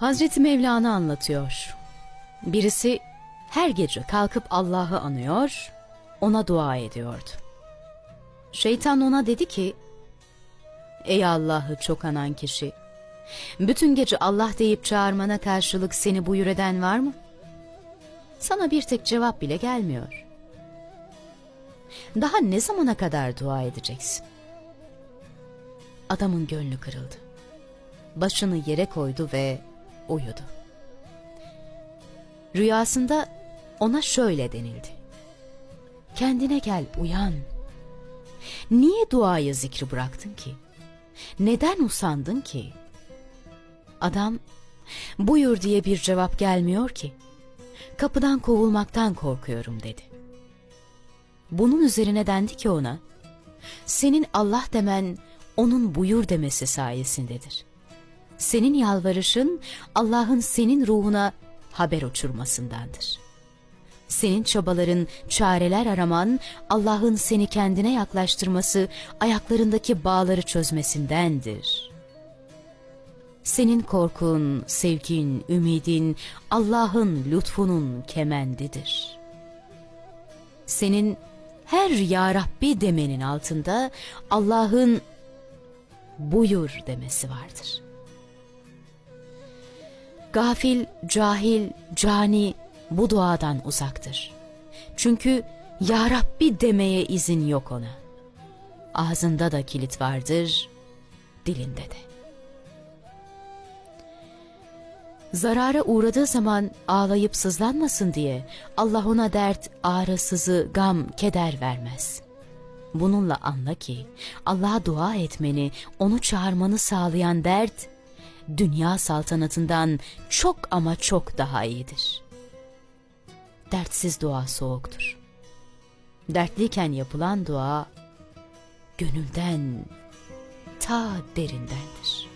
Hazreti Mevlana anlatıyor. Birisi her gece kalkıp Allah'ı anıyor, ona dua ediyordu. Şeytan ona dedi ki, Ey Allah'ı çok anan kişi, bütün gece Allah deyip çağırmana karşılık seni buyur eden var mı? Sana bir tek cevap bile gelmiyor. Daha ne zamana kadar dua edeceksin? Adamın gönlü kırıldı. Başını yere koydu ve uyudu. Rüyasında ona şöyle denildi. Kendine gel, uyan. Niye duayı zikri bıraktın ki? Neden usandın ki? Adam, buyur diye bir cevap gelmiyor ki. Kapıdan kovulmaktan korkuyorum dedi. Bunun üzerine dendi ki ona, senin Allah demen onun buyur demesi sayesindedir. Senin yalvarışın Allah'ın senin ruhuna haber uçurmasındandır. Senin çabaların, çareler araman Allah'ın seni kendine yaklaştırması, ayaklarındaki bağları çözmesindendir. Senin korkun, sevgin, ümidin Allah'ın lütfunun kemendidir. Senin her Ya Rabbi demenin altında Allah'ın buyur demesi vardır. Gafil, cahil, cani bu duadan uzaktır. Çünkü Ya Rabbi demeye izin yok ona. Ağzında da kilit vardır, dilinde de. Zarara uğradığı zaman ağlayıp sızlanmasın diye Allah ona dert, ağrı, sızı, gam, keder vermez. Bununla anla ki Allah'a dua etmeni, onu çağırmanı sağlayan dert, dünya saltanatından çok ama çok daha iyidir. Dertsiz dua soğuktur. Dertliyken yapılan dua, gönülden ta derindendir.''